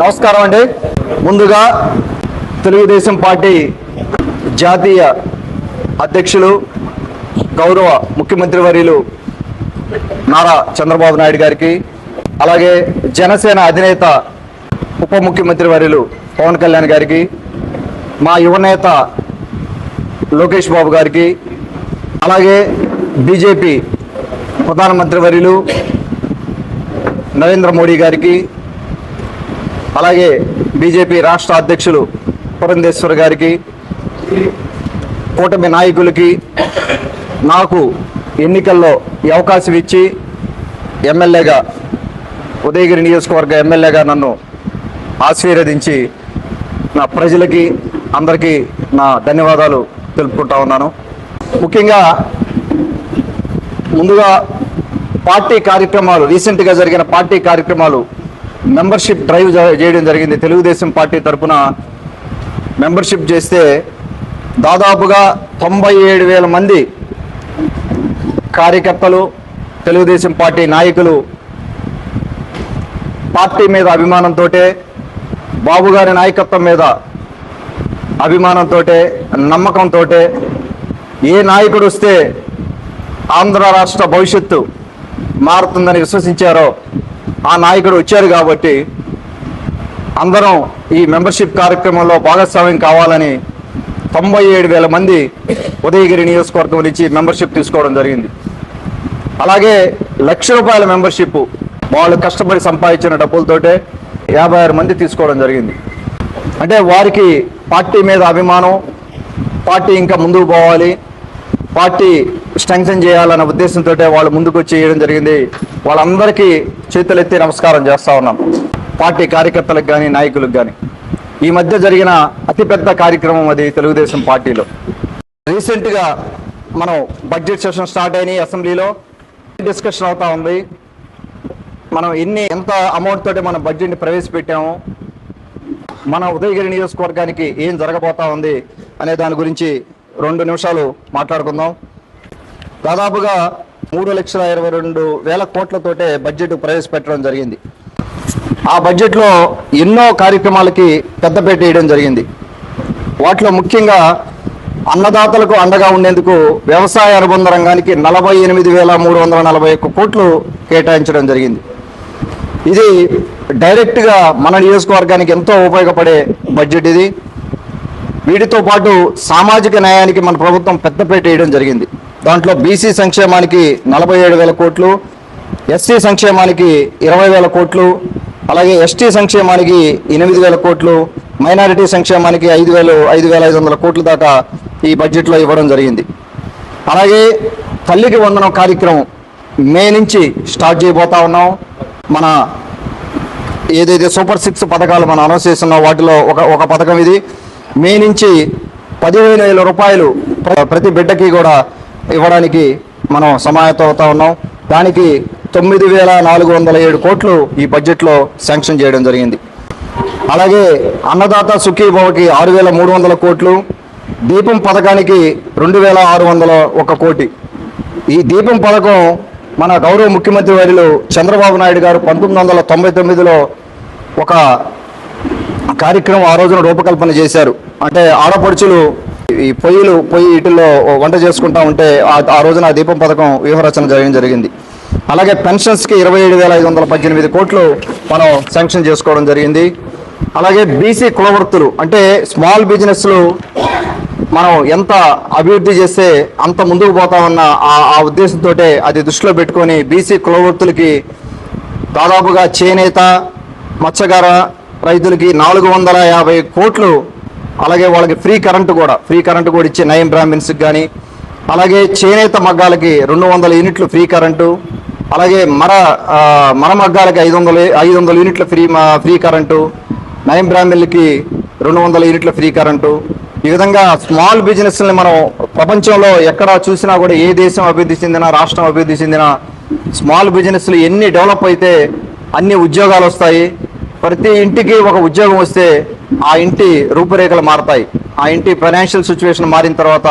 నమస్కారం అండి. ముందుగా తెలుగుదేశం పార్టీ జాతీయ అధ్యక్షులు గౌరవ ముఖ్యమంత్రి వర్యులు నారా చంద్రబాబు నాయుడు గారికి అలాగే జనసేన అధినేత ఉప ముఖ్యమంత్రి వర్యులు పవన్ కళ్యాణ్ గారికి మా యువనేత లోకేష్ బాబు గారికి అలాగే బీజేపీ ప్రధానమంత్రి వర్యులు నరేంద్ర మోడీ గారికి అలాగే బీజేపీ రాష్ట్ర అధ్యక్షులు పురంధేశ్వర్ గారికి కూటమి నాయకులకి నాకు ఎన్నికల్లో ఈ అవకాశం ఇచ్చి ఎమ్మెల్యేగా ఉదయగిరి నియోజకవర్గ ఎమ్మెల్యేగా నన్ను ఆశీర్వదించి నా ప్రజలకి అందరికీ నా ధన్యవాదాలు తెలుపుకుంటా ఉన్నాను. ముఖ్యంగా ముందుగా పార్టీ కార్యక్రమాలు రీసెంట్గా జరిగిన పార్టీ కార్యక్రమాలు మెంబర్షిప్ డ్రైవ్ చేయడం జరిగింది. తెలుగుదేశం పార్టీ తరఫున మెంబర్షిప్ చేస్తే దాదాపుగా తొంభై ఏడు వేల మంది కార్యకర్తలు తెలుగుదేశం పార్టీ నాయకులు పార్టీ మీద అభిమానంతో బాబు గారి నాయకత్వం మీద అభిమానంతో నమ్మకంతో ఏ నాయకుడు వస్తే ఆంధ్ర రాష్ట్ర భవిష్యత్తు మారుతుందని విశ్వసించారో ఆ నాయకుడు వచ్చారు కాబట్టి అందరం ఈ మెంబర్షిప్ కార్యక్రమంలో భాగస్వామ్యం కావాలని తొంభై ఏడు వేల మంది ఉదయగిరి నియోజకవర్గం నుంచి మెంబర్షిప్ తీసుకోవడం జరిగింది. అలాగే లక్ష రూపాయల మెంబర్షిప్ వాళ్ళు కష్టపడి సంపాదించిన డబ్బులతోటే యాభై ఆరు మంది తీసుకోవడం జరిగింది. అంటే వారికి పార్టీ మీద అభిమానం పార్టీ ఇంకా ముందుకు పోవాలి. పార్టీ స్ట్రెంగ్తన్ చేయాలన్న ఉద్దేశంతో వాళ్ళు ముందుకు వచ్చి చేయడం జరిగింది. వాళ్ళందరికీ చేతులెత్తి నమస్కారం చేస్తా ఉన్నాం. పార్టీ కార్యకర్తలకు కానీ నాయకులకు కానీ ఈ మధ్య జరిగిన అతిపెద్ద కార్యక్రమం అది తెలుగుదేశం పార్టీలో. రీసెంట్గా మనం బడ్జెట్ సెషన్ స్టార్ట్ అయినాయి అసెంబ్లీలో. డిస్కషన్ అవుతా ఉంది. మనం ఎన్ని ఎంత అమౌంట్ తోటి మనం బడ్జెట్ని ప్రవేశపెట్టాము మన ఉదయగిరి నియోజకవర్గానికి ఏం జరగబోతా ఉంది అనే దాని గురించి రెండు నిమిషాలు మాట్లాడుకుందాం. దాదాపుగా మూడు లక్షల ఇరవై రెండు వేల కోట్లతోటే బడ్జెట్ ప్రవేశపెట్టడం జరిగింది. ఆ బడ్జెట్లో ఎన్నో కార్యక్రమాలకి పెద్దపేట వేయడం జరిగింది. వాటిలో ముఖ్యంగా అన్నదాతలకు అండగా ఉండేందుకు వ్యవసాయ అనుబంధ రంగానికి నలభై ఎనిమిది వేల మూడు వందల నలభై ఒక్క కోట్లు కేటాయించడం జరిగింది. ఇది డైరెక్ట్గా మన నియోజకవర్గానికి ఎంతో ఉపయోగపడే బడ్జెట్ ఇది. వీటితో పాటు సామాజిక న్యాయానికి మన ప్రభుత్వం పెద్దపేట వేయడం జరిగింది. దాంట్లో బీసీ సంక్షేమానికి నలభై ఏడు వేల కోట్లు ఎస్సీ సంక్షేమానికి ఇరవై వేల కోట్లు అలాగే ఎస్టీ సంక్షేమానికి ఎనిమిది వేల కోట్లు మైనారిటీ సంక్షేమానికి ఐదు వేలు ఐదు వేల ఐదు వందల కోట్ల దాకా ఈ బడ్జెట్లో ఇవ్వడం జరిగింది. అలాగే తల్లికి వందనం కార్యక్రమం మే నుంచి స్టార్ట్ చేయబోతా ఉన్నాం. మన ఏదైతే సూపర్ సిక్స్ పథకాలు మనం అనౌన్స్ చేస్తున్నాం వాటిలో ఒక ఒక పథకం ఇది. మే నుంచి పదివేల వేల రూపాయలు ప్ర- ప్రతి బిడ్డకి కూడా ఇవ్వడానికి మనం సమాయత్తవుతా ఉన్నాం. దానికి తొమ్మిది వేల నాలుగు వందల ఏడు కోట్లు ఈ బడ్జెట్లో శాంక్షన్ చేయడం జరిగింది. అలాగే అన్నదాత సుఖీభవకి ఆరు వేల మూడు వందల కోట్లు దీపం పథకానికి రెండు వేల ఆరు వందల ఒక కోటి. ఈ దీపం పథకం మన గౌరవ ముఖ్యమంత్రి వారిలో చంద్రబాబు నాయుడు గారు పంతొమ్మిది వందల తొంభై తొమ్మిదిలో ఒక కార్యక్రమం ఆ రోజున రూపకల్పన చేశారు. అంటే ఆడపడుచులు ఈ పొయ్యిలు పొయ్యి ఇటుల్లో వంట చేసుకుంటా ఉంటే ఆ- రోజున ఆ దీపం పథకం వ్యూహరచన చేయడం జరిగింది. అలాగే పెన్షన్స్కి ఇరవై ఏడు వేల ఐదు వందల పద్దెనిమిది కోట్లు మనం శాంక్షన్ చేసుకోవడం జరిగింది. అలాగే బీసీ కులవృత్తులు అంటే స్మాల్ బిజినెస్లు మనం ఎంత అభివృద్ధి చేస్తే అంత ముందుకు పోతామన్న ఆ- ఆ ఉద్దేశంతో అది దృష్టిలో పెట్టుకొని బీసీ కులవృత్తులకి దాదాపుగా చేనేత మత్స్యకార రైతులకి నాలుగు వందల యాభై కోట్లు అలాగే వాళ్ళకి ఫ్రీ కరెంటు కూడా ఫ్రీ కరెంటు కూడా ఇచ్చే నయం బ్రాహ్మిన్స్కి కానీ అలాగే చేనేత మగ్గాలకి రెండు వందల యూనిట్లు ఫ్రీ కరెంటు అలాగే మర మర మగ్గాలకి ఐదు వందల ఐదు వందల యూనిట్ల ఫ్రీ ఫ్రీ కరెంటు నయం బ్రాహ్మిన్లకి రెండు వందల యూనిట్ల ఫ్రీ కరెంటు. ఈ విధంగా స్మాల్ బిజినెస్ని మనం ప్రపంచంలో ఎక్కడ చూసినా కూడా ఏ దేశం అభివృద్ధి చెందినా రాష్ట్రం అభివృద్ధి చెందినా స్మాల్ బిజినెస్లు ఎన్ని డెవలప్ అయితే అన్ని ఉద్యోగాలు వస్తాయి. ప్రతి ఇంటికి ఒక ఉద్యోగం వస్తే ఆ ఇంటి రూపురేఖలు మారతాయి. ఆ ఇంటి ఫైనాన్షియల్ సిచ్యువేషన్ మారిన తర్వాత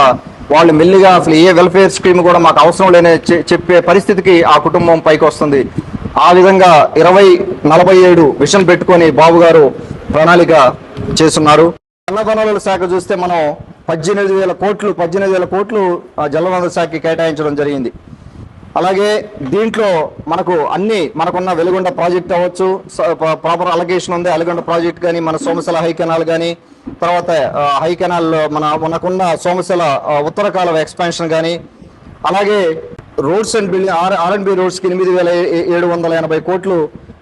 వాళ్ళు మెల్లిగా అసలు ఏ వెల్ఫేర్ స్కీమ్ కూడా మాకు అవసరం లేని చెప్పే పరిస్థితికి ఆ కుటుంబం పైకి వస్తుంది. ఆ విధంగా ఇరవై నలభై ఏడు విషన్ పెట్టుకొని బాబు గారు ప్రణాళిక చేస్తున్నారు. జలవనరుల శాఖ చూస్తే మనం పద్దెనిమిది వేల కోట్లు పద్దెనిమిది వేల కోట్లు ఆ జలవనరుల శాఖకి కేటాయించడం జరిగింది. అలాగే దీంట్లో మనకు అన్ని మనకున్న వెలుగొండ ప్రాజెక్ట్ అవ్వచ్చు ప్రాపర్ అలగేషన్ ఉంది అలగొండ ప్రాజెక్ట్ కానీ మన సోమశల హై కెనాల్ కానీ తర్వాత హై కెనాల్ మన మనకున్న సోమశల ఉత్తర కాలువ ఎక్స్పాన్షన్ కానీ అలాగే రోడ్స్ అండ్ బిల్డింగ్ ఆర్ ఆర్ఎండ్బి రోడ్స్కి ఎనిమిది వేల ఏడు వందల ఎనభై కోట్లు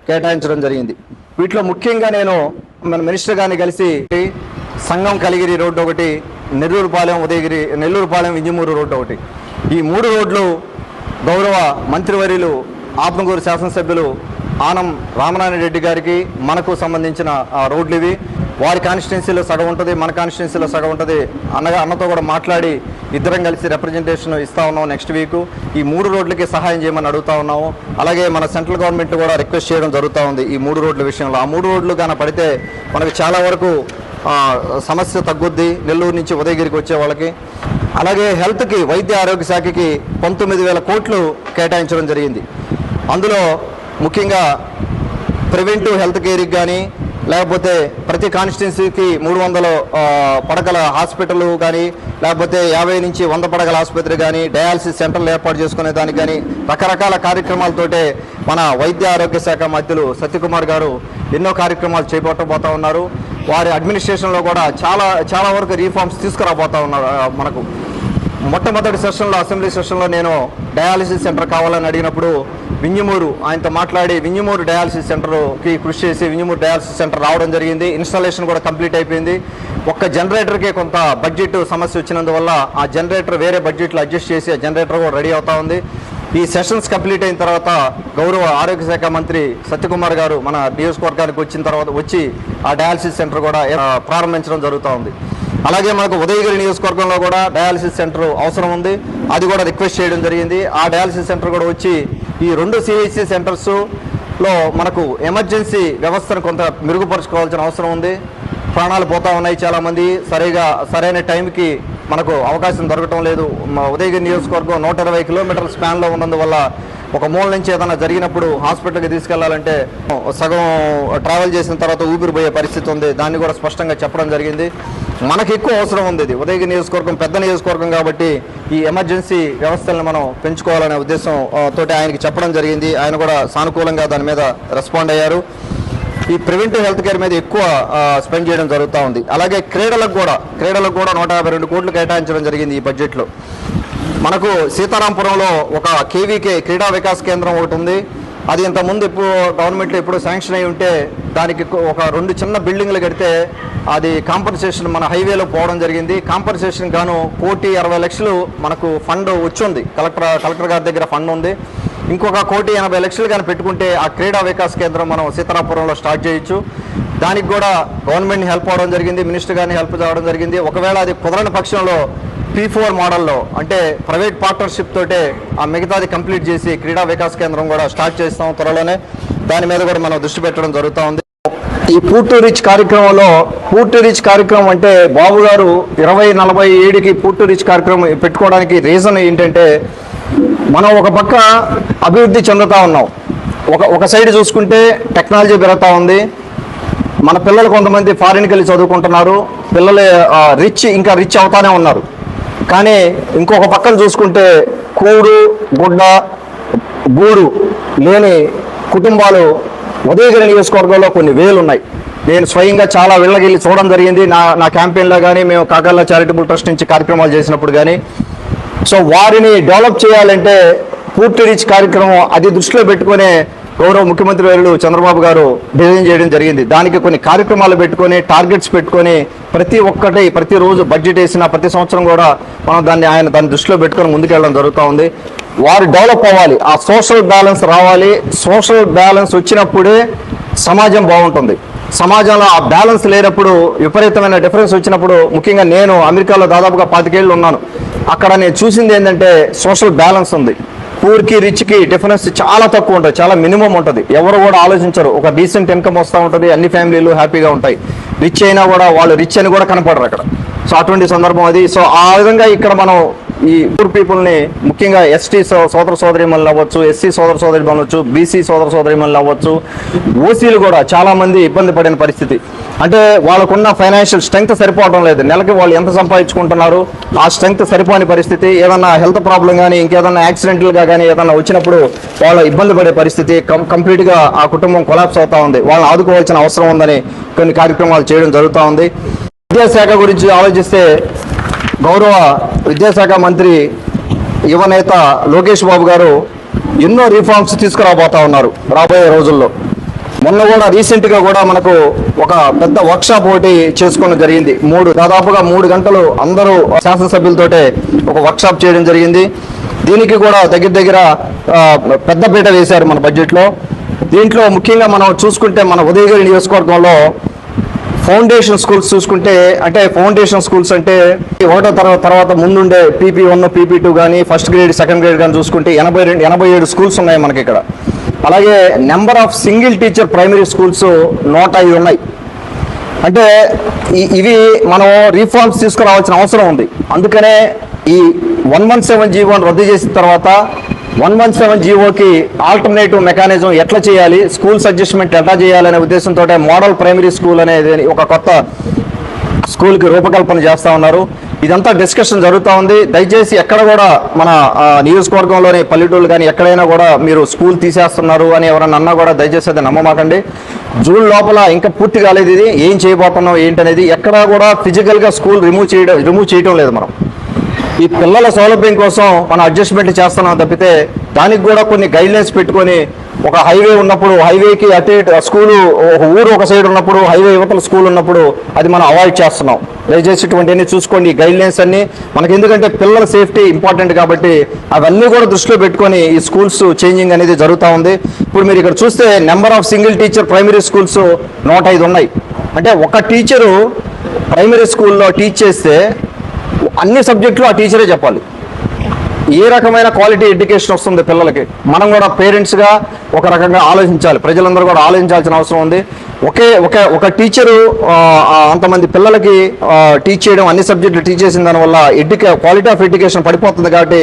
కేటాయించడం జరిగింది. వీటిలో ముఖ్యంగా నేను మన మినిస్టర్ గారిని కలిసి సంఘం కలిగిరి రోడ్డు ఒకటి నెల్లూరుపాలెం ఉదయగిరి నెల్లూరుపాలెం ఇంజమూరు రోడ్డు ఒకటి. ఈ మూడు రోడ్లు గౌరవ మంత్రివర్యులు ఆత్మగూరు శాసనసభ్యులు ఆనం రామనారాయణ రెడ్డి గారికి మనకు సంబంధించిన ఆ, రోడ్లు ఇవి వారి కాన్స్టిట్యున్సీలో సగం ఉంటుంది మన కాన్స్టిట్యున్సీలో సగం ఉంటుంది. అన్నగా అన్నతో కూడా మాట్లాడి ఇద్దరం కలిసి రిప్రజెంటేషన్ ఇస్తా ఉన్నాం నెక్స్ట్ వీక్ ఈ మూడు రోడ్లకి సహాయం చేయమని అడుగుతా ఉన్నాము. అలాగే మన సెంట్రల్ గవర్నమెంట్ కూడా రిక్వెస్ట్ చేయడం జరుగుతూ ఉంది ఈ మూడు రోడ్ల విషయంలో. ఆ మూడు రోడ్లు కానీ పడితే మనకు చాలా వరకు సమస్య తగ్గుద్ది. నెల్లూరు నుంచి ఉదయగిరికి వచ్చే వాళ్ళకి. అలాగే హెల్త్కి వైద్య ఆరోగ్య శాఖకి పంతొమ్మిది వేల కోట్లు కేటాయించడం జరిగింది. అందులో ముఖ్యంగా ప్రివెంటివ్ హెల్త్ కేర్కి కానీ లేకపోతే ప్రతి కాన్స్టిట్యున్సీకి మూడు వందల పడకల హాస్పిటల్ కానీ లేకపోతే యాభై నుంచి వంద పడకల ఆసుపత్రి కానీ డయాలసిస్ సెంటర్లు ఏర్పాటు చేసుకునే దానికి కానీ రకరకాల కార్యక్రమాలతోటే మన వైద్య ఆరోగ్య శాఖ మధ్యలు సత్యకుమార్ గారు ఎన్నో కార్యక్రమాలు చేపట్టబోతూ ఉన్నారు. వారి అడ్మినిస్ట్రేషన్లో కూడా చాలా చాలా వరకు రీఫార్మ్స్ తీసుకురాబోతూ ఉన్నారు మనకు. మొట్టమొదటి సెషన్లో అసెంబ్లీ సెషన్లో నేను డయాలసిస్ సెంటర్ కావాలని అడిగినప్పుడు వింజమూరు ఆయనతో మాట్లాడి వింజమూరు డయాలసిస్ సెంటర్కి కృషి చేసి వింజమూరు డయాలసిస్ సెంటర్ రావడం జరిగింది. ఇన్స్టాలేషన్ కూడా కంప్లీట్ అయిపోయింది. ఒక్క జనరేటర్కే కొంత బడ్జెట్ సమస్య వచ్చినందువల్ల ఆ జనరేటర్ వేరే బడ్జెట్లో అడ్జస్ట్ చేసి ఆ జనరేటర్ కూడా రెడీ అవుతా ఉంది. ఈ సెషన్స్ కంప్లీట్ అయిన తర్వాత గౌరవ ఆరోగ్య శాఖ మంత్రి సత్యకుమార్ గారు మన నియోజకవర్గానికి వచ్చిన తర్వాత వచ్చి ఆ డయాలసిస్ సెంటర్ కూడా ప్రారంభించడం జరుగుతూ ఉంది. అలాగే మనకు ఉదయగిరి నియోజకవర్గంలో కూడా డయాలసిస్ సెంటర్ అవసరం ఉంది. అది కూడా రిక్వెస్ట్ చేయడం జరిగింది. ఆ డయాలసిస్ సెంటర్ కూడా వచ్చి ఈ రెండు సిహెచ్సి సెంటర్స్లో మనకు ఎమర్జెన్సీ వ్యవస్థను కొంత మెరుగుపరుచుకోవాల్సిన అవసరం ఉంది. ప్రాణాలు పోతా ఉన్నాయి చాలామంది. సరిగా సరైన టైంకి మనకు అవకాశం దొరకటం లేదు. మా ఉదయగిరి నియోజకవర్గం నూట ఇరవై కిలోమీటర్ల స్పాన్లో ఉన్నందువల్ల ఒక మూల నుంచి ఏదైనా జరిగినప్పుడు హాస్పిటల్కి తీసుకెళ్ళాలంటే సగం ట్రావెల్ చేసిన తర్వాత ఊపిరిపోయే పరిస్థితి ఉంది. దాన్ని కూడా స్పష్టంగా చెప్పడం జరిగింది. మనకి ఎక్కువ అవసరం ఉంది ఇది. ఉదయగిరి నియోజకవర్గం పెద్ద నియోజకవర్గం కాబట్టి ఈ ఎమర్జెన్సీ వ్యవస్థలను మనం పెంచుకోవాలనే ఉద్దేశం తోటి ఆయనకి చెప్పడం జరిగింది. ఆయన కూడా సానుకూలంగా దాని మీద రెస్పాండ్ అయ్యారు. ఈ ప్రివెంటివ్ హెల్త్ కేర్ మీద ఎక్కువ స్పెండ్ చేయడం జరుగుతూ ఉంది. అలాగే క్రీడలకు కూడా క్రీడలకు కూడా నూట యాభై రెండు కోట్లు కేటాయించడం జరిగింది ఈ బడ్జెట్లో. మనకు సీతారాంపురంలో ఒక కేవీకే క్రీడా వికాస్ కేంద్రం ఒకటి ఉంది. అది ఇంతకుముందు ఇప్పుడు గవర్నమెంట్లో ఎప్పుడు శాంక్షన్ అయి ఉంటే దానికి ఒక రెండు చిన్న బిల్డింగ్లు కడితే అది కాంపన్సేషన్ మన హైవేలో పోవడం జరిగింది. కాంపన్సేషన్ గాను కోటి అరవై లక్షలు మనకు ఫండ్ వచ్చింది. కలెక్టర్ కలెక్టర్ గారి దగ్గర ఫండ్ ఉంది. ఇంకొక కోటి ఎనభై లక్షలు కానీ పెట్టుకుంటే ఆ క్రీడా వికాస్ కేంద్రం మనం సీతారాపురంలో స్టార్ట్ చేయొచ్చు. దానికి కూడా గవర్నమెంట్ని హెల్ప్ అవడం జరిగింది. మినిస్టర్ గారిని హెల్ప్ చేయడం జరిగింది. ఒకవేళ అది కుదరని పక్షంలో పీ ఫోర్ మోడల్లో అంటే ప్రైవేట్ పార్ట్నర్షిప్ తోటే ఆ మిగతాది కంప్లీట్ చేసి క్రీడా వికాస్ కేంద్రం కూడా స్టార్ట్ చేస్తాం త్వరలోనే. దాని మీద కూడా మనం దృష్టి పెట్టడం జరుగుతూ ఉంది. ఈ పూర్టు రిచ్ కార్యక్రమంలో పూర్టు రిచ్ కార్యక్రమం అంటే బాబు గారు ఇరవై నలభై ఏడుకి పూర్టు రిచ్ కార్యక్రమం పెట్టుకోవడానికి రీజన్ ఏంటంటే మనం ఒక పక్క అభివృద్ధి చెందుతూ ఉన్నాం. ఒక ఒక సైడ్ చూసుకుంటే టెక్నాలజీ పెరుగుతూ ఉంది. మన పిల్లలు కొంతమంది ఫారిన్కి వెళ్ళి చదువుకుంటున్నారు. పిల్లలు రిచ్ ఇంకా రిచ్ అవుతానే ఉన్నారు. కానీ ఇంకొక పక్కన చూసుకుంటే కూడు గుడ్డ గూడు లేని కుటుంబాలు ఉదయగిరి నియోజకవర్గంలో కొన్ని వేలు ఉన్నాయి నేను స్వయంగా చాలా వెళ్ళగిల్లి చూడడం జరిగింది. నా నా క్యాంపెయిన్లో కానీ మేము కాకర్ల చారిటబుల్ ట్రస్ట్ నుంచి కార్యక్రమాలు చేసినప్పుడు కానీ సో వారిని డెవలప్ చేయాలంటే పూర్తి రీచ్ కార్యక్రమం అది దృష్టిలో పెట్టుకునే గౌరవ ముఖ్యమంత్రి వర్యులు చంద్రబాబు గారు డిజైన్ చేయడం జరిగింది. దానికి కొన్ని కార్యక్రమాలు పెట్టుకొని టార్గెట్స్ పెట్టుకొని ప్రతి ఒక్కటి ప్రతిరోజు బడ్జెట్ వేసిన ప్రతి సంవత్సరం కూడా మనం దాన్ని ఆయన దాన్ని దృష్టిలో పెట్టుకొని ముందుకెళ్ళడం జరుగుతూ ఉంది. వారు డెవలప్ అవ్వాలి. ఆ సోషల్ బ్యాలెన్స్ రావాలి. సోషల్ బ్యాలెన్స్ వచ్చినప్పుడే సమాజం బాగుంటుంది. సమాజంలో ఆ బ్యాలెన్స్ లేనప్పుడు విపరీతమైన డిఫరెన్స్ వచ్చినప్పుడు ముఖ్యంగా నేను అమెరికాలో దాదాపుగా పాతికేళ్ళు ఉన్నాను. అక్కడ నేను చూసింది ఏంటంటే సోషల్ బ్యాలెన్స్ ఉంది. పూర్కి రిచ్కి డిఫరెన్స్ చాలా తక్కువ ఉంటుంది. చాలా మినిమం ఉంటుంది. ఎవరు కూడా ఆలోచించరు. ఒక డీసెంట్ ఇన్కమ్ వస్తూ ఉంటుంది అన్ని ఫ్యామిలీలు హ్యాపీగా ఉంటాయి. రిచ్ అయినా కూడా వాళ్ళు రిచ్ అని కూడా కనపడరు అక్కడ. సో అటువంటి సందర్భం అది. సో ఆ విధంగా ఇక్కడ మనం ఈ పూర్ పీపుల్ని ముఖ్యంగా ఎస్టీ సోదర సోదరిమల్ని అవ్వచ్చు ఎస్సీ సోదర సోదరిమల్ని అవ్వచ్చు బీసీ సోదర సోదరిమల్ని అవ్వచ్చు ఓసీలు కూడా చాలామంది ఇబ్బంది పడిన పరిస్థితి. అంటే వాళ్ళకున్న ఫైనాన్షియల్ స్ట్రెంగ్త్ సరిపోవడం లేదు. నెలకి వాళ్ళు ఎంత సంపాదించుకుంటున్నారు ఆ స్ట్రెంగ్త్ సరిపోని పరిస్థితి. ఏదన్నా హెల్త్ ప్రాబ్లం కానీ ఇంకేదన్నా యాక్సిడెంటల్గా కానీ ఏదన్నా వచ్చినప్పుడు వాళ్ళు ఇబ్బంది పడే పరిస్థితి. కం కంప్లీట్గా ఆ కుటుంబం కొలాప్స్ అవుతా ఉంది. వాళ్ళని ఆదుకోవాల్సిన అవసరం ఉందని కొన్ని కార్యక్రమాలు చేయడం జరుగుతూ ఉంది. విద్యాశాఖ గురించి ఆలోచిస్తే గౌరవ విద్యాశాఖ మంత్రి యువనేత లోకేష్ బాబు గారు ఎన్నో రిఫార్మ్స్ తీసుకురాబోతా ఉన్నారు రాబోయే రోజుల్లో. మొన్న కూడా రీసెంట్గా కూడా మనకు ఒక పెద్ద వర్క్షాప్ ఒకటి చేసుకోవడం జరిగింది. మూడు దాదాపుగా మూడు గంటలు అందరూ శాసనసభ్యులతోటే ఒక వర్క్షాప్ చేయడం జరిగింది. దీనికి కూడా దగ్గర దగ్గర పెద్దపీట వేశారు మన బడ్జెట్లో దీంట్లో ముఖ్యంగా మనం చూసుకుంటే మన ఉదయగిరి నియోజకవర్గంలో ఫౌండేషన్ స్కూల్స్ చూసుకుంటే అంటే ఫౌండేషన్ స్కూల్స్ అంటే ఒకటో తర్వాత తర్వాత ముందుండే పీపీ వన్ పీపీ టూ కానీ ఫస్ట్ గ్రేడ్ సెకండ్ గ్రేడ్ కానీ చూసుకుంటే ఎనభై రెండు ఎనభై ఏడు స్కూల్స్ ఉన్నాయి మనకి ఇక్కడ. అలాగే number of single teacher primary schools నూట ఐదు ఉన్నాయి. అంటే ఇవి మనం రీఫార్మ్స్ తీసుకురావాల్సిన అవసరం ఉంది. అందుకనే ఈ వన్ వన్ సెవెన్ జీవోని రద్దు చేసిన తర్వాత వన్ వన్ సెవెన్ జీవోకి ఆల్టర్నేటివ్ మెకానిజం ఎట్లా చేయాలి? స్కూల్స్ అడ్జస్ట్మెంట్ ఎట్లా చేయాలనే ఉద్దేశంతో మోడల్ ప్రైమరీ స్కూల్ అనేది ఒక కొత్త స్కూల్కి రూపకల్పన చేస్తూ ఉన్నారు. ఇదంతా డిస్కషన్ జరుగుతూ ఉంది. దయచేసి ఎక్కడ కూడా మన నియోజకవర్గంలోని పల్లెటూళ్ళు కానీ ఎక్కడైనా కూడా మీరు స్కూల్ తీసేస్తున్నారు అని ఎవరన్నా అన్నా కూడా దయచేసి అది నమ్మమాకండి. జూన్ లోపల ఇంకా పూర్తి కాలేదు ఇది. ఏం చేయబోతున్నాం ఏంటనేది ఎక్కడా కూడా ఫిజికల్గా స్కూల్ రిమూవ్ చేయడం రిమూవ్ చేయడం లేదు మనం. ఈ పిల్లల సౌలభ్యం కోసం మనం అడ్జస్ట్మెంట్ చేస్తున్నాం తప్పితే దానికి కూడా కొన్ని గైడ్లైన్స్ పెట్టుకొని ఒక హైవే ఉన్నప్పుడు హైవేకి అటు స్కూలు ఒక ఊరు ఒక సైడ్ ఉన్నప్పుడు హైవే యువతల స్కూల్ ఉన్నప్పుడు అది మనం అవాయిడ్ చేస్తున్నాం. దయచేసి ఇటువంటివన్నీ చూసుకోండి. ఈ గైడ్లైన్స్ అన్ని మనకి ఎందుకంటే పిల్లల సేఫ్టీ ఇంపార్టెంట్ కాబట్టి అవన్నీ కూడా దృష్టిలో పెట్టుకొని ఈ స్కూల్స్ చేంజింగ్ అనేది జరుగుతూ ఉంది. ఇప్పుడు మీరు ఇక్కడ చూస్తే number of single teacher primary schools నూట ఐదు ఉన్నాయి. అంటే ఒక టీచరు ప్రైమరీ స్కూల్లో టీచ్ చేస్తే అన్ని సబ్జెక్టులు ఆ టీచరే చెప్పాలి. ఏ రకమైన క్వాలిటీ ఎడ్యుకేషన్ వస్తుంది పిల్లలకి? మనం కూడా పేరెంట్స్గా ఒక రకంగా ఆలోచించాలి. ప్రజలందరూ కూడా ఆలోచించాల్సిన అవసరం ఉంది. ఒకే ఒక ఒక టీచరు అంతమంది పిల్లలకి టీచ్ చేయడం అన్ని సబ్జెక్టులు టీచ్ చేసిన దానివల్ల ఎడ్యుకే క్వాలిటీ ఆఫ్ ఎడ్యుకేషన్ పడిపోతుంది కాబట్టి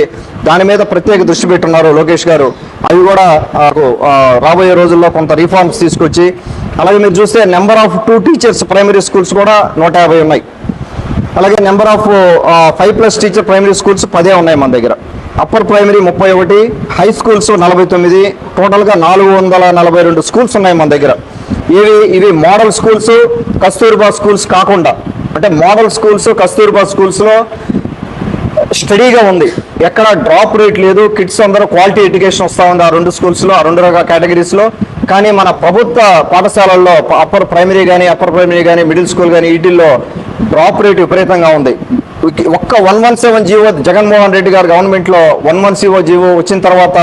దాని మీద ప్రత్యేక దృష్టి పెట్టున్నారు లోకేష్ గారు. అవి కూడా రాబోయే రోజుల్లో కొంత రిఫార్మ్స్ తీసుకొచ్చి అలాగే మీరు చూస్తే number of two teachers primary schools కూడా నూట యాభై ఉన్నాయి. అలాగే number of five plus teacher primary schools పదే ఉన్నాయి మన దగ్గర. అప్పర్ ప్రైమరీ ముప్పై ఒకటి హై స్కూల్స్ నలభై తొమ్మిది టోటల్గా నాలుగు వందల నలభై రెండు స్కూల్స్ ఉన్నాయి మన దగ్గర. ఇవి ఇవి మోడల్ స్కూల్స్ కస్తూర్బా స్కూల్స్ కాకుండా అంటే మోడల్ స్కూల్స్ కస్తూర్బా స్కూల్స్లో స్టడీగా ఉంది. ఎక్కడ డ్రాప్ రేట్ లేదు కిడ్స్ అందరూ క్వాలిటీ ఎడ్యుకేషన్ వస్తూ ఉంది ఆ రెండు స్కూల్స్లో ఆ రెండు రకాల కేటగిరీస్లో కానీ మన ప్రభుత్వ పాఠశాలల్లో అప్పర్ ప్రైమరీ కానీ అప్పర్ ప్రైమరీ కానీ మిడిల్ స్కూల్ కానీ వీటిల్లో డ్రాప్ రేట్ విపరీతంగా ఉంది. ఒక్క one one seven GO Jaganmohan Reddy గారు గవర్నమెంట్లో వన్ వన్ సిఓ జీవో వచ్చిన తర్వాత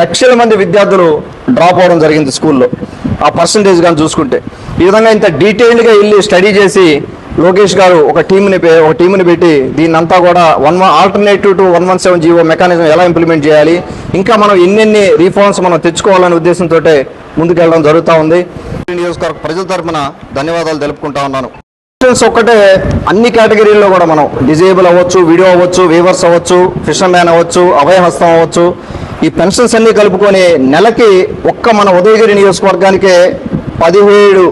లక్షల మంది విద్యార్థులు డ్రాప్ అవడం జరిగింది స్కూల్లో. ఆ పర్సంటేజ్ కానీ చూసుకుంటే. ఈ విధంగా ఇంత డీటెయిల్డ్గా వెళ్ళి స్టడీ చేసి లోకేష్ గారు ఒక టీంని ఒక టీంని పెట్టి దీన్ని అంతా కూడా one one alternative to one one seven GO mechanism ఎలా ఇంప్లిమెంట్ చేయాలి? ఇంకా మనం ఎన్నెన్ని రీఫార్మ్స్ మనం తెచ్చుకోవాలనే ఉద్దేశంతో ముందుకెళ్ళడం జరుగుతూ ఉంది. నియోజకవర్గ ప్రజల తరపున ధన్యవాదాలు తెలుపుకుంటా ఉన్నాను. పెన్షన్స్ ఒక్కటే అన్ని కేటగిరీల్లో కూడా మనం డిజేబుల్ అవ్వచ్చు వీడియో అవ్వచ్చు వీవర్స్ అవ్వచ్చు ఫిషర్ మ్యాన్ అవ్వచ్చు అభయహస్తం అవ్వచ్చు. ఈ పెన్షన్స్ అన్ని కలుపుకొని నెలకి ఒక్క మన ఉదయగిరి నియోజకవర్గానికే పదిహేడు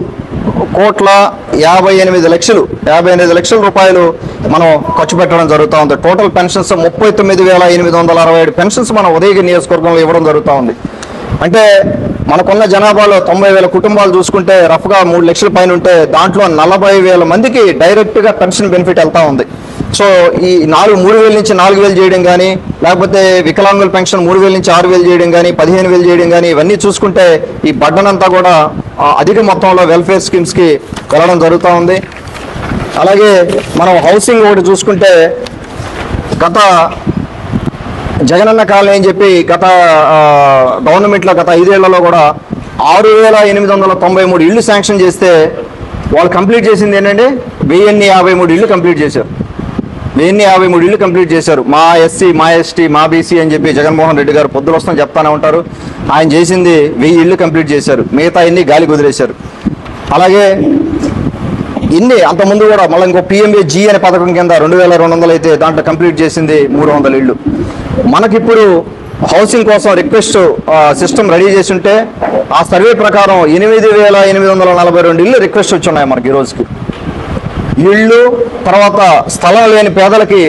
కోట్ల యాభై ఎనిమిది లక్షలు యాభై ఎనిమిది లక్షల రూపాయలు మనం ఖర్చు పెట్టడం జరుగుతూ ఉంది. టోటల్ పెన్షన్స్ ముప్పై తొమ్మిది వేల ఎనిమిది వందల అరవై ఏడు పెన్షన్స్ మన ఉదయగిరి నియోజకవర్గంలో ఇవ్వడం జరుగుతూ ఉంది. అంటే మనకున్న జనాభాలో తొంభై వేల కుటుంబాలు చూసుకుంటే రఫ్గా మూడు లక్షల పైన ఉంటే దాంట్లో నలభై వేల మందికి డైరెక్ట్గా పెన్షన్ బెనిఫిట్ వెళ్తూ ఉంది. సో ఈ నాలుగు మూడు వేల నుంచి నాలుగు వేలు చేయడం కానీ లేకపోతే వికలాంగుల పెన్షన్ మూడు వేల నుంచి ఆరు వేలు చేయడం కానీ పదిహేను వేలు చేయడం కానీ ఇవన్నీ చూసుకుంటే ఈ బడ్డన్ అంతా కూడా అధిక మొత్తంలో వెల్ఫేర్ స్కీమ్స్కి వెళ్ళడం జరుగుతూ ఉంది. అలాగే మనం హౌసింగ్ ఒకటి చూసుకుంటే గత జగనన్న కాలనీ అని చెప్పి గత గవర్నమెంట్లో గత ఐదేళ్ళలో కూడా ఆరు వేల ఎనిమిది వందల తొంభై మూడు ఇళ్ళు శాంక్షన్ చేస్తే వాళ్ళు కంప్లీట్ చేసింది ఏంటంటే వెయ్యిన్ని యాభై మూడు ఇళ్ళు కంప్లీట్ చేశారు. దీన్ని యాభై మూడు ఇళ్ళు కంప్లీట్ చేశారు? మా ఎస్సీ మా ఎస్టీ మా బీసీ అని చెప్పి జగన్మోహన్ రెడ్డి గారు పొద్దులు వస్తాం చెప్తానే ఉంటారు. ఆయన చేసింది వెయ్యి ఇళ్ళు కంప్లీట్ చేశారు. మిగతా ఇన్ని గాలి కుదిరేశారు? అలాగే ఇన్ని అంతకుముందు కూడా మళ్ళీ ఇంకో పిఎంఏ జీ అనే పథకం కింద రెండు వేల రెండు వందలు అయితే దాంట్లో కంప్లీట్ చేసింది మూడు వందల ఇళ్ళు. మనకిప్పుడు హౌసింగ్ కోసం రిక్వెస్ట్ సిస్టమ్ రెడీ చేసి ఉంటే ఆ సర్వే ప్రకారం ఎనిమిది వేల ఎనిమిది వందల నలభై రెండు ఇళ్ళు రిక్వెస్ట్ వచ్చి ఉన్నాయి మనకి ఈ రోజుకి. ఇళ్ళు తర్వాత స్థలం లేని పేదలకి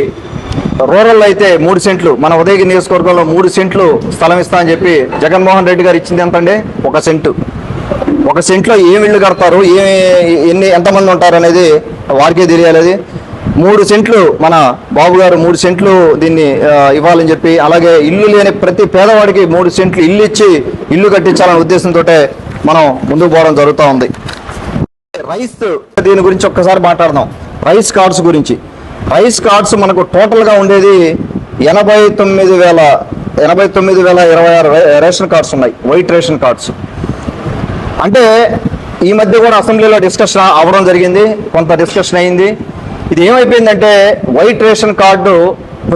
రూరల్ అయితే మూడు సెంట్లు మన ఉదయగిరి నియోజకవర్గంలో మూడు సెంట్లు స్థలం ఇస్తా అని చెప్పి జగన్మోహన్ రెడ్డి గారు ఇచ్చింది ఎంతండి ఒక సెంటు. ఒక సెంట్లో ఏం ఇళ్ళు కడతారు? ఏమి ఎన్ని ఎంతమంది ఉంటారు అనేది వారికే తెలియాలి అది. మూడు సెంట్లు మన బాబు గారు మూడు సెంట్లు దీన్ని ఇవ్వాలని చెప్పి అలాగే ఇల్లు లేని ప్రతి పేదవాడికి మూడు సెంట్లు ఇల్లు ఇచ్చి ఇల్లు కట్టించాలనే ఉద్దేశంతో మనం ముందుకు పోవడం జరుగుతూ ఉంది. రైస్ దీని గురించి ఒక్కసారి మాట్లాడదాం. రైస్ కార్డ్స్ గురించి. రైస్ కార్డ్స్ మనకు టోటల్గా ఉండేది ఎనభై తొమ్మిది వేల ఎనభై తొమ్మిది వేల ఇరవై ఆరు రేషన్ కార్డ్స్ ఉన్నాయి. White ration cards. అంటే ఈ మధ్య కూడా అసెంబ్లీలో డిస్కషన్ అవ్వడం జరిగింది. కొంత డిస్కషన్ అయింది. ఇది ఏమైపోయిందంటే వైట్ రేషన్ కార్డు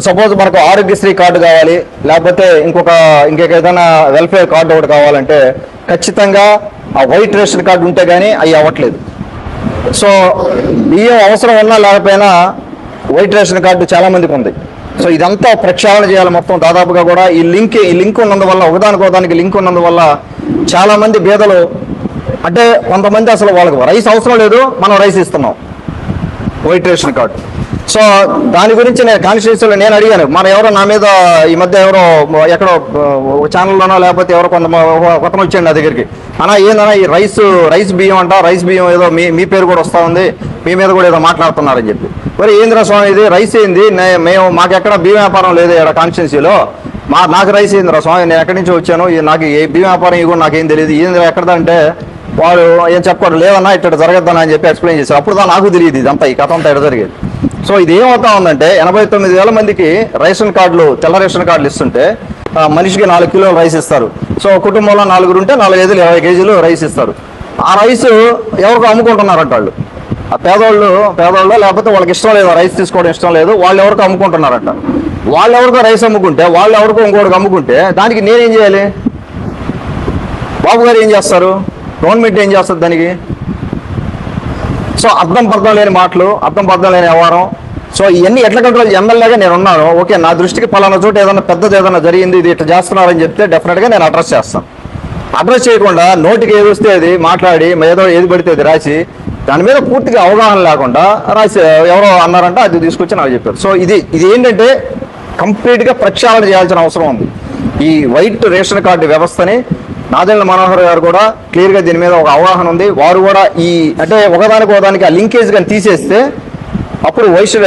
సపోజ్ మనకు ఆరోగ్యశ్రీ కార్డు కావాలి లేకపోతే ఇంకొక ఇంకొక ఏదైనా వెల్ఫేర్ కార్డు ఒకటి కావాలంటే ఖచ్చితంగా ఆ వైట్ రేషన్ కార్డు ఉంటే కానీ అవి అవ్వట్లేదు. సో బియ్యం అవసరం ఉన్నా లేకపోయినా వైట్ రేషన్ కార్డు చాలామందికి ఉంది. సో ఇదంతా ప్రక్షాళన చేయాలి మొత్తం. దాదాపుగా కూడా ఈ లింక్ ఈ లింక్ ఉన్నందువల్ల ఒకదానికి ఒకదానికి లింక్ ఉన్నందువల్ల చాలామంది బీదలు అంటే కొంతమంది అసలు వాళ్ళకి రైస్ అవసరం లేదు మనం రైస్ ఇస్తున్నాం. White ration card. సో దాని గురించి నేను కాన్స్టిట్యూన్సీలో నేను అడిగాను. మన ఎవరో నా మీద ఈ మధ్య ఎవరో ఎక్కడో ఛానల్లోనో లేకపోతే ఎవరో కొంత కొత్త వచ్చాడు నా దగ్గరికి. అన్నా ఏందన్నా ఈ రైస్ రైస్ బియ్యం అంట రైస్ బియ్యం ఏదో మీ మీ పేరు కూడా వస్తూ ఉంది మీ మీద కూడా ఏదో మాట్లాడుతున్నారని చెప్పి. మరి ఏందిరా స్వామి ఇది? రైస్ ఏంది? నే- మేము మాకెక్కడ బియ్యం వ్యాపారం లేదు ఇక్కడ కాన్స్టిట్యూన్సీలో. మా నాకు రైస్ ఏందిరా స్వామి? నేను ఎక్కడి నుంచి వచ్చాను? నాకు ఏ బియ్యం వ్యాపారం ఇవ్వడం నాకేం తెలియదు. ఏందిరా ఎక్కడదంటే వాడు ఏం చెప్పాడు? లేదన్నా ఇట్లా జరగద్దన్నా అని చెప్పి ఎక్స్ప్లెయిన్ చేశారు అప్పుడు దా నాకు తెలియదు ఇదంతా ఈ కథ అంతా ఎక్కడ జరిగేది. సో ఇది ఏమవుతా ఉందంటే ఎనభై తొమ్మిది వేల మందికి రేషన్ కార్డులు తెల్ల రేషన్ కార్డులు ఇస్తుంటే మనిషికి నాలుగు కిలోలు రైస్ ఇస్తారు. సో కుటుంబంలో నాలుగురు ఉంటే నాలుగు ఐదులు ఇరవై కేజీలు రైస్ ఇస్తారు. ఆ రైస్ ఎవరికి అమ్ముకుంటున్నారంట వాళ్ళు. ఆ పేదోళ్ళు పేదోళ్ళు లేకపోతే వాళ్ళకి ఇష్టం లేదు రైస్ తీసుకోవడం ఇష్టం లేదు వాళ్ళు ఎవరికి అమ్ముకుంటున్నారంట. వాళ్ళు ఎవరికో రైస్ అమ్ముకుంటే వాళ్ళు ఎవరికో ఇంకోటికి అమ్ముకుంటే దానికి నేనేం చేయాలి? బాబు గారు ఏం చేస్తారు? గవర్నమెంట్ ఏం చేస్తుంది దానికి? సో అర్థం పర్థం లేని మాటలు అర్థం పర్థం లేని వ్యవహారం. సో ఇవన్నీ ఎట్లా కంట్రోల్ ఎమ్మెల్యేగా నేను ఉన్నాను. ఓకే నా దృష్టికి పలానా చోట ఏదైనా పెద్దది ఏదైనా జరిగింది ఇది ఇట్లా చేస్తున్నారని చెప్తే డెఫినెట్గా నేను అడ్రస్ చేస్తాను. అడ్రస్ చేయకుండా నోటికి ఏది వస్తే అది మాట్లాడి ఏదో ఏది పడితే అది రాసి దాని మీద పూర్తిగా అవగాహన లేకుండా రాసి ఎవరో అన్నారంటే అది తీసుకొచ్చి నాకు చెప్పారు. సో ఇది ఇది ఏంటంటే కంప్లీట్గా ప్రక్షాళన చేయాల్సిన అవసరం ఉంది. ఈ వైట్ రేషన్ కార్డు వ్యవస్థని నాదెండ్ల మనోహర్ గారు కూడా క్లియర్గా దీని మీద ఒక అవగాహన ఉంది. వారు కూడా ఈ అంటే ఒకదానికి ఒకదానికి ఆ లింకేజ్ కానీ తీసేస్తే అప్పుడు వయసు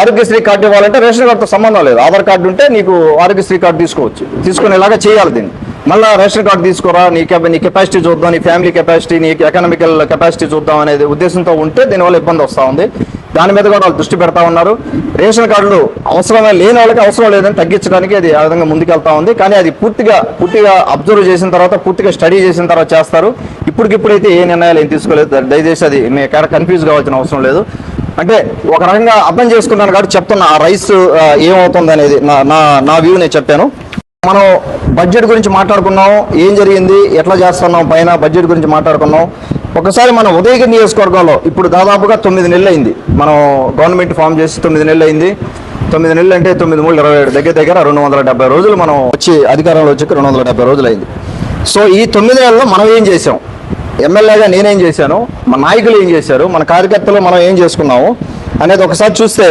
ఆరోగ్యశ్రీ కార్డు ఇవ్వాలంటే రేషన్ కార్డుతో సంబంధం లేదు. ఆధార్ కార్డు ఉంటే నీకు ఆరోగ్యశ్రీ కార్డు తీసుకోవచ్చు. తీసుకునేలాగా చేయాలి దీన్ని. మళ్ళీ రేషన్ కార్డు తీసుకోరా? నీ నీ కెపాసిటీ చూద్దాం నీ ఫ్యామిలీ కెపాసిటీ నీ ఎకనామికల్ కెపాసిటీ చూద్దాం అనేది ఉద్దేశంతో ఉంటే దీనివల్ల ఇబ్బంది వస్తూ ఉంది. దాని మీద కూడా వాళ్ళు దృష్టి పెడతా ఉన్నారు. రేషన్ కార్డులు అవసరమే లేని వాళ్ళకి అవసరం లేదని తగ్గించడానికి అది ఆ విధంగా ముందుకెళ్తా ఉంది. కానీ అది పూర్తిగా పూర్తిగా అబ్జర్వ్ చేసిన తర్వాత పూర్తిగా స్టడీ చేసిన తర్వాత చేస్తారు. ఇప్పటికిప్పుడైతే ఏ నిర్ణయాలు ఏం తీసుకోలేదు. దయచేసి అది మీ ఎక్కడ కన్ఫ్యూజ్ కావాల్సిన అవసరం లేదు. అంటే ఒక రకంగా అర్థం చేసుకున్నాను కాబట్టి చెప్తున్నా ఆ రైస్ ఏమవుతుంది అనేది నా నా నా వ్యూ నేను చెప్పాను. మనం బడ్జెట్ గురించి మాట్లాడుకున్నాం ఏం జరిగింది ఎట్లా చేస్తున్నాం పైన బడ్జెట్ గురించి మాట్లాడుకున్నాం. ఒకసారి మన ఉదయగిరి నియోజకవర్గంలో ఇప్పుడు దాదాపుగా తొమ్మిది నెలలు అయింది. మనం గవర్నమెంట్ ఫామ్ చేసి తొమ్మిది నెలలు అయింది. తొమ్మిది నెలలు అంటే తొమ్మిది మూడు ఇరవై ఏడు దగ్గర దగ్గర రెండు వందల డెబ్బై రోజులు మనం వచ్చి అధికారంలో వచ్చి రెండు వందల డెబ్బై రోజులు అయింది. సో ఈ తొమ్మిది నెలల్లో మనం ఏం చేసాం ఎమ్మెల్యేగా నేనేం చేశాను? మన నాయకులు ఏం చేశారు? మన కార్యకర్తలు మనం ఏం చేసుకున్నాము? అనేది ఒకసారి చూస్తే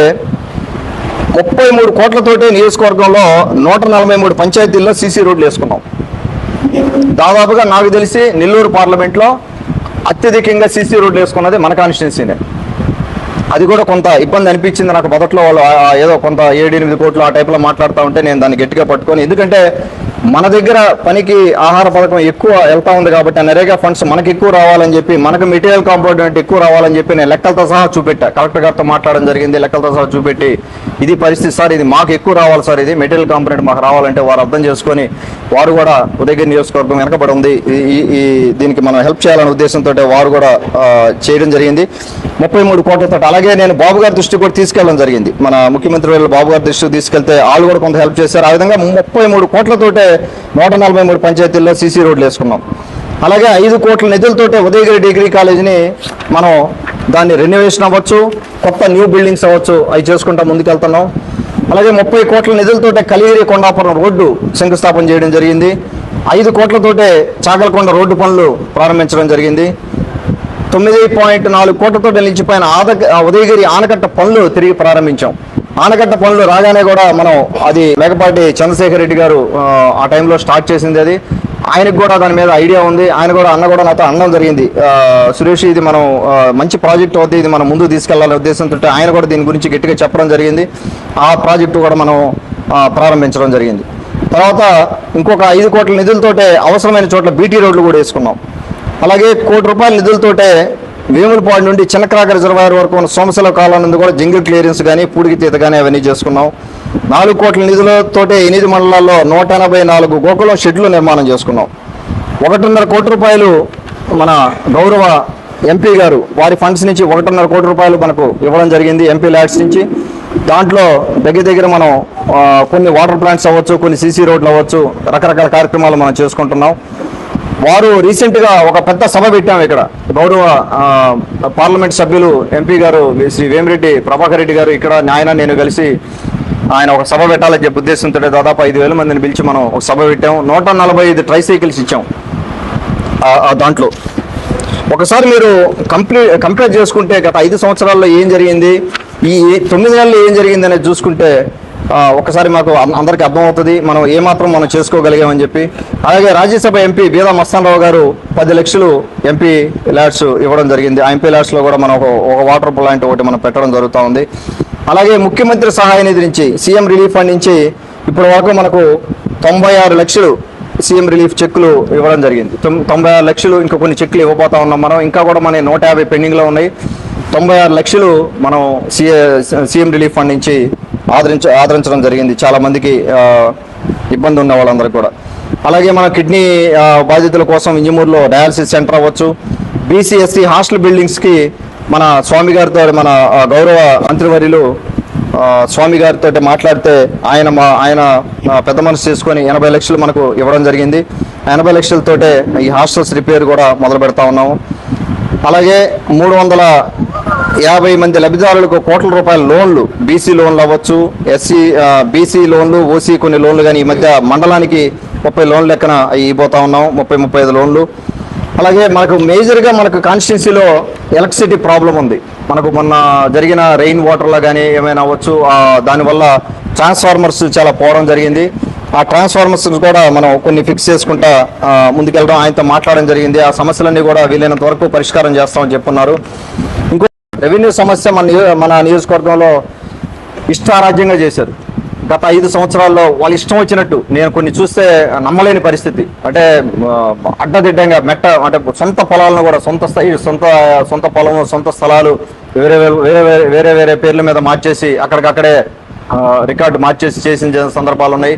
ముప్పై మూడు కోట్లతోటి నియోజకవర్గంలో నూట నలభై మూడు పంచాయతీల్లో సీసీ రోడ్లు వేసుకున్నాం. దాదాపుగా నాకు తెలిసి నెల్లూరు పార్లమెంట్లో అత్యధికంగా సీసీ రోడ్లు వేసుకున్నది మన కాన్స్టిట్యున్సీనే. అది కూడా కొంత ఇబ్బంది అనిపించింది నాకు మొదట్లో వాళ్ళు ఏదో కొంత ఏడు ఎనిమిది కోట్లు ఆ టైప్లో మాట్లాడుతూ ఉంటే నేను దాన్ని గట్టిగా పట్టుకొని ఎందుకంటే మన దగ్గర పనికి ఆహార పథకం ఎక్కువ వెళ్తా ఉంది కాబట్టి ఆ నరేగా ఫండ్స్ మనకి ఎక్కువ రావాలని చెప్పి మనకు మెటీరియల్ కాంపోనెంట్ ఎక్కువ రావాలని చెప్పి నేను లెక్కలతో సహా చూపెట్టా. కలెక్టర్ గారితో మాట్లాడడం జరిగింది లెక్కలతో సహా చూపెట్టి ఇది పరిస్థితి సార్ ఇది మాకు ఎక్కువ రావాలి సార్ ఇది మెటీరియల్ కాంపోనెంట్ మాకు రావాలంటే వారు అర్థం చేసుకొని వారు కూడా ఉదయగిరి నియోజకవర్గం వెనకబడి ఉంది. ఈ- ఈ- ఈ దీనికి మనం హెల్ప్ చేయాలనే ఉద్దేశంతో వారు కూడా చేయడం జరిగింది. ముప్పై మూడు కోట్లతో అలాగే నేను బాబు గారి దృష్టికి కూడా తీసుకెళ్ళడం జరిగింది. మన ముఖ్యమంత్రి వాళ్ళు బాబు గారి దృష్టికి తీసుకెళ్తే వాళ్ళు కూడా కొంత హెల్ప్ చేశారు. ఆ విధంగా ముప్పై మూడు కోట్లతోటే నూట నలభై మూడు పంచాయతీల్లో సీసీ రోడ్లు వేసుకున్నాం. అలాగే ఐదు కోట్ల నిధులతోటే ఉదయగిరి డిగ్రీ కాలేజీని మనం దాన్ని రెన్యువేషన్ అవ్వచ్చు కొత్త న్యూ బిల్డింగ్స్ అవ్వచ్చు అవి చేసుకుంటా ముందుకెళ్తున్నాం. అలాగే ముప్పై కోట్ల నిధులతోటే కలిగిరి కొండాపురం రోడ్డు శంకుస్థాపన చేయడం జరిగింది. ఐదు కోట్లతోటే చాగలకొండ రోడ్డు పనులు ప్రారంభించడం జరిగింది. తొమ్మిది పాయింట్ నాలుగు కోట్లతో నిలిచిపోయిన ఆద ఉదయగిరి ఆనకట్ట పనులు తిరిగి ప్రారంభించాం. ఆనకట్ట పనులు రాగానే కూడా మనం అది మేకపాటి చంద్రశేఖర్ రెడ్డి గారు ఆ, టైంలో స్టార్ట్ చేసింది అది. ఆయనకు కూడా దాని మీద ఐడియా ఉంది. ఆయన కూడా అన్న కూడా నాతో అన్నం జరిగింది. సురేష్ ఇది మనం మంచి ప్రాజెక్ట్ అవుతుంది ఇది మనం ముందు తీసుకెళ్ళాలనే ఉద్దేశంతో ఆయన కూడా దీని గురించి గట్టిగా చెప్పడం జరిగింది. ఆ ప్రాజెక్టు కూడా మనం ప్రారంభించడం జరిగింది. తర్వాత ఇంకొక ఐదు కోట్ల నిధులతోటే అవసరమైన చోట్ల బీటీ రోడ్లు కూడా వేసుకున్నాం. అలాగే కోటి రూపాయల నిధులతోటే వేములపాడు నుండి చిన్నక్రాక రిజర్వాయర్ వరకు ఉన్న సోమశల కాలం నుండి కూడా జింగిల్ క్లియరెన్స్ కానీ పూడికి తీత కానీ అవన్నీ చేసుకున్నాం. నాలుగు కోట్ల నిధులతోటే ఎనిమిది మండలాల్లో నూట ఎనభై నాలుగు గోకులం షెడ్లు నిర్మాణం చేసుకున్నాం. ఒకటిన్నర కోటి రూపాయలు మన గౌరవ ఎంపీ గారు వారి ఫండ్స్ నుంచి ఒకటిన్నర కోటి రూపాయలు మనకు ఇవ్వడం జరిగింది ఎంపీ ల్యాడ్స్ నుంచి. దాంట్లో దగ్గర దగ్గర మనం కొన్ని వాటర్ ప్లాంట్స్ అవ్వచ్చు కొన్ని సీసీ రోడ్లు అవ్వచ్చు రకరకాల కార్యక్రమాలు మనం చేసుకుంటున్నాం. వారు రీసెంట్గా ఒక పెద్ద సభ పెట్టాము ఇక్కడ. గౌరవ పార్లమెంట్ సభ్యులు ఎంపీ గారు శ్రీ వేమిరెడ్డి ప్రభాకర్ రెడ్డి గారు ఇక్కడ నాయన నేను కలిసి ఆయన ఒక సభ పెట్టాలని చెప్పి ఉద్దేశంతో దాదాపు ఐదు వేల మందిని పిలిచి మనం ఒక సభ పెట్టాం. నూట నలభై ఐదు ట్రైసైకిల్స్ ఇచ్చాం. దాంట్లో. ఒకసారి మీరు కంప్లీట్ కంపేర్ చేసుకుంటే గత ఐదు సంవత్సరాల్లో ఏం జరిగింది? ఈ తొమ్మిది నెలల్లో ఏం జరిగింది అనేది చూసుకుంటే ఒకసారి మాకు అందరికీ అర్థమవుతుంది. మనం ఏమాత్రం మనం చేసుకోగలిగామని చెప్పి. అలాగే రాజ్యసభ ఎంపీ బీదా మస్తానరావు గారు పది లక్షలు ఎంపీ ల్యాడ్స్ ఇవ్వడం జరిగింది. ఆ ఎంపీ ల్యాడ్స్లో కూడా మనం ఒక వాటర్ ప్లాంట్ ఒకటి మనం పెట్టడం జరుగుతూ ఉంది. అలాగే ముఖ్యమంత్రి సహాయ నిధి నుంచి సీఎం రిలీఫ్ ఫండ్ నుంచి ఇప్పటి వరకు మనకు తొంభై ఆరు లక్షలు సీఎం రిలీఫ్ చెక్కులు ఇవ్వడం జరిగింది. తొంభై ఆరు లక్షలు ఇంకా కొన్ని చెక్కులు ఇవ్వబోతా ఉన్నాం మనం. ఇంకా కూడా మన నూట యాభై పెండింగ్లో ఉన్నాయి. తొంభై ఆరు లక్షలు మనం సీఏ సీఎం రిలీఫ్ ఫండ్ నుంచి ఆదరించ ఆదరించడం జరిగింది. చాలామందికి ఇబ్బంది ఉన్న వాళ్ళందరికీ కూడా. అలాగే మన కిడ్నీ బాధితుల కోసం ఇంజమూరులో డయాలసిస్ సెంటర్ అవ్వచ్చు. బీసీఎస్సీ హాస్టల్ బిల్డింగ్స్కి మన స్వామి గారితో మన గౌరవ మంత్రివర్యులు స్వామి గారితో మాట్లాడితే ఆయన మా ఆయన పెద్ద మనసు చేసుకొని ఎనభై లక్షలు మనకు ఇవ్వడం జరిగింది. ఆ ఎనభై లక్షలతోటే ఈ హాస్టల్స్ రిపేర్ కూడా మొదలు పెడతా ఉన్నాము. అలాగే మూడు వందల యాభై మంది లబ్ధిదారులకు కోట్ల రూపాయల లోన్లు బీసీ లోన్లు అవ్వచ్చు ఎస్సీ బీసీ లోన్లు ఓసీ కొన్ని లోన్లు కానీ ఈ మధ్య మండలానికి ముప్పై లోన్లు లెక్కన ఇవ్వబోతా ఉన్నాం ముప్పై ముప్పై ఐదు లోన్లు. అలాగే మనకు మేజర్గా మనకు కాన్స్టిట్యున్సీలో ఎలక్ట్రిసిటీ ప్రాబ్లం ఉంది. మనకు మొన్న జరిగిన రెయిన్ వాటర్లో కానీ ఏమైనా అవ్వచ్చు దానివల్ల ట్రాన్స్ఫార్మర్స్ చాలా పోవడం జరిగింది. ఆ ట్రాన్స్ఫార్మర్స్ కూడా మనం కొన్ని ఫిక్స్ చేసుకుంటా ముందుకెళ్ళడం ఆయనతో మాట్లాడడం జరిగింది. ఆ సమస్యలన్నీ కూడా వీలైనంత వరకు పరిష్కారం చేస్తామని చెప్పున్నారు. రెవెన్యూ సమస్య మన మన నియోజకవర్గంలో ఇష్టారాజ్యంగా చేశారు. గత ఐదు సంవత్సరాల్లో వాళ్ళు ఇష్టం వచ్చినట్టు నేను కొన్ని చూస్తే నమ్మలేని పరిస్థితి. అంటే అడ్డదిడ్డంగా మెట్ట అంటే సొంత పొలాలను కూడా సొంత స్థాయి సొంత సొంత పొలం సొంత స్థలాలు వేరే వేరే వేరే వేరే వేరే పేర్ల మీద మార్చేసి అక్కడికక్కడే రికార్డు మార్చేసి చేసిన సందర్భాలు ఉన్నాయి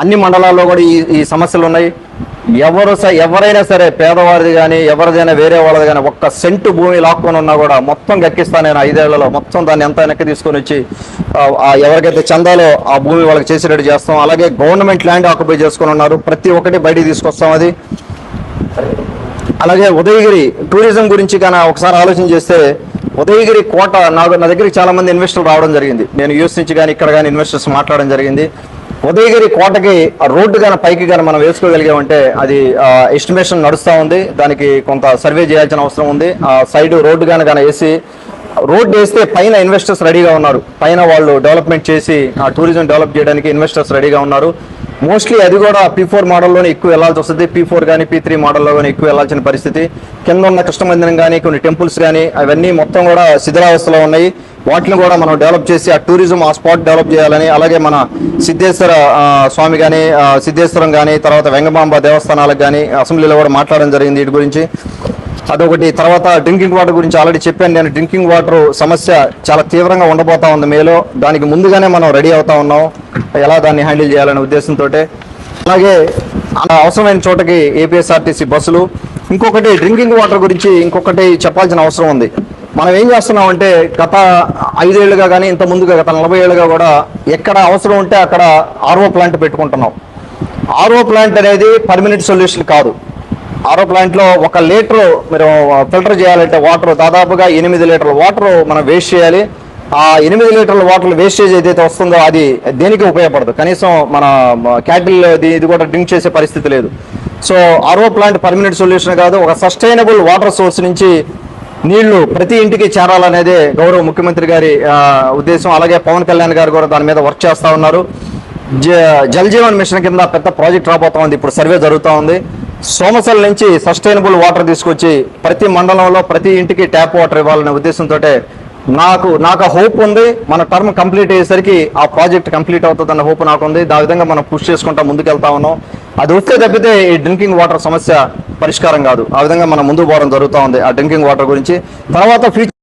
అన్ని మండలాల్లో కూడా ఈ ఈ సమస్యలు ఉన్నాయి. ఎవరు ఎవరైనా సరే పేదవారిది కానీ ఎవరిదైనా వేరే వాళ్ళది కానీ ఒక్క సెంటు భూమి లాక్కొని ఉన్నా కూడా మొత్తం గక్కిస్తాను నేను ఐదేళ్ళలో. మొత్తం దాన్ని ఎంత వెనక్కి తీసుకొని వచ్చి ఎవరికైతే చందాలో ఆ భూమి వాళ్ళకి చేసేటట్టు చేస్తాం అలాగే గవర్నమెంట్ ల్యాండ్ ఆక్యుపై చేసుకొని ఉన్నారు. ప్రతి ఒక్కటి బయటికి తీసుకొస్తాం అది. అలాగే ఉదయగిరి టూరిజం గురించి కానీ ఒకసారి ఆలోచన చేస్తే ఉదయగిరి కోట నాకు నా దగ్గరికి చాలా మంది ఇన్వెస్టర్లు రావడం జరిగింది. నేను యూఎస్ నుంచి కానీ ఇక్కడ కానీ ఇన్వెస్టర్స్ మాట్లాడడం జరిగింది. ఉదయగిరి కోటకి ఆ రోడ్డు కానీ పైకి కానీ మనం వేసుకోగలిగామంటే అది ఎస్టిమేషన్ నడుస్తూ ఉంది. దానికి కొంత సర్వే చేయాల్సిన అవసరం ఉంది. ఆ సైడ్ రోడ్డు కానీ కానీ వేసి రోడ్డు వేస్తే పైన ఇన్వెస్టర్స్ రెడీగా ఉన్నారు. పైన వాళ్ళు డెవలప్మెంట్ చేసి ఆ టూరిజం డెవలప్ చేయడానికి ఇన్వెస్టర్స్ రెడీగా ఉన్నారు. మోస్ట్లీ అది కూడా పీ ఫోర్ మోడల్లోనే ఎక్కువ వెళ్ళాల్సి వస్తుంది. పీ ఫోర్ కానీ పీ త్రీ మోడల్లో కానీ ఎక్కువ వెళ్ళాల్సిన పరిస్థితి. కింద ఉన్న కృష్ణ మందిరం కానీ కొన్ని టెంపుల్స్ కానీ అవన్నీ మొత్తం కూడా శిథిలావస్థలో ఉన్నాయి. వాటిని కూడా మనం డెవలప్ చేసి ఆ టూరిజం ఆ స్పాట్ డెవలప్ చేయాలని అలాగే మన సిద్ధేశ్వర స్వామి కానీ సిద్ధేశ్వరం కానీ తర్వాత వెంగమాంబ దేవస్థానాలకు కానీ అసెంబ్లీలో కూడా మాట్లాడడం జరిగింది వీటి గురించి. అదొకటి. తర్వాత డ్రింకింగ్ వాటర్ గురించి ఆల్రెడీ చెప్పాను నేను. డ్రింకింగ్ వాటర్ సమస్య చాలా తీవ్రంగా ఉండబోతా ఉంది మేలో. దానికి ముందుగానే మనం రెడీ అవుతా ఉన్నాం. ఎలా దాన్ని హ్యాండిల్ చేయాలనే ఉద్దేశంతో అలాగే ఆ అవసరమైన చోటకి ఏపీఎస్ఆర్టీసీ బస్సులు. ఇంకొకటి డ్రింకింగ్ వాటర్ గురించి ఇంకొకటి చెప్పాల్సిన అవసరం ఉంది. మనం ఏం చేస్తున్నాం అంటే గత ఐదేళ్ళుగా కానీ ఇంత ముందుగా గత నలభై ఏళ్ళుగా కూడా ఎక్కడ అవసరం ఉంటే అక్కడ ఆర్ఓ ప్లాంట్ పెట్టుకుంటున్నాం. ఆర్ఓ ప్లాంట్ అనేది పర్మనెంట్ సొల్యూషన్ కాదు. ఆరో ప్లాంట్లో ఒక లీటర్ మీరు ఫిల్టర్ చేయాలంటే వాటర్ దాదాపుగా ఎనిమిది లీటర్ల వాటర్ మనం వేస్ట్ చేయాలి. ఆ ఎనిమిది లీటర్ల వాటర్ వేస్టేజ్ ఏదైతే వస్తుందో అది దేనికి ఉపయోగపడదు. కనీసం మన క్యాటిల్ ఇది కూడా డ్రింక్ చేసే పరిస్థితి లేదు. సో ఆరో ప్లాంట్ పర్మనెంట్ సొల్యూషన్ కాదు. ఒక సస్టైనబుల్ వాటర్ సోర్స్ నుంచి నీళ్ళు ప్రతి ఇంటికి చేరాలనేదే గౌరవ ముఖ్యమంత్రి గారి ఉద్దేశం. అలాగే పవన్ కళ్యాణ్ గారు కూడా దాని మీద వర్క్ చేస్తా ఉన్నారు. జ- జల్ జీవన్ మిషన్ కింద పెద్ద ప్రాజెక్ట్ రాబోతా ఉంది. ఇప్పుడు సర్వే జరుగుతూ ఉంది. సోమసల్ నుంచి సస్టైనబుల్ వాటర్ తీసుకొచ్చి ప్రతి మండలంలో ప్రతి ఇంటికి ట్యాప్ వాటర్ ఇవ్వాలనే ఉద్దేశంతో నాకు నాకు హోప్ ఉంది. మన టర్మ్ కంప్లీట్ అయ్యేసరికి ఆ ప్రాజెక్ట్ కంప్లీట్ అవుతుందన్న హోప్ నాకు ఉంది ఆ విధంగా మనం పుష్ చేసుకుంటా ముందుకెళ్తా ఉన్నాం. అది వస్తే తప్పితే ఈ డ్రింకింగ్ వాటర్ సమస్య పరిష్కారం కాదు. ఆ విధంగా మనం ముందు పోవడం జరుగుతూ ఉంది ఆ డ్రింకింగ్ వాటర్ గురించి. తర్వాత ఫ్యూచర్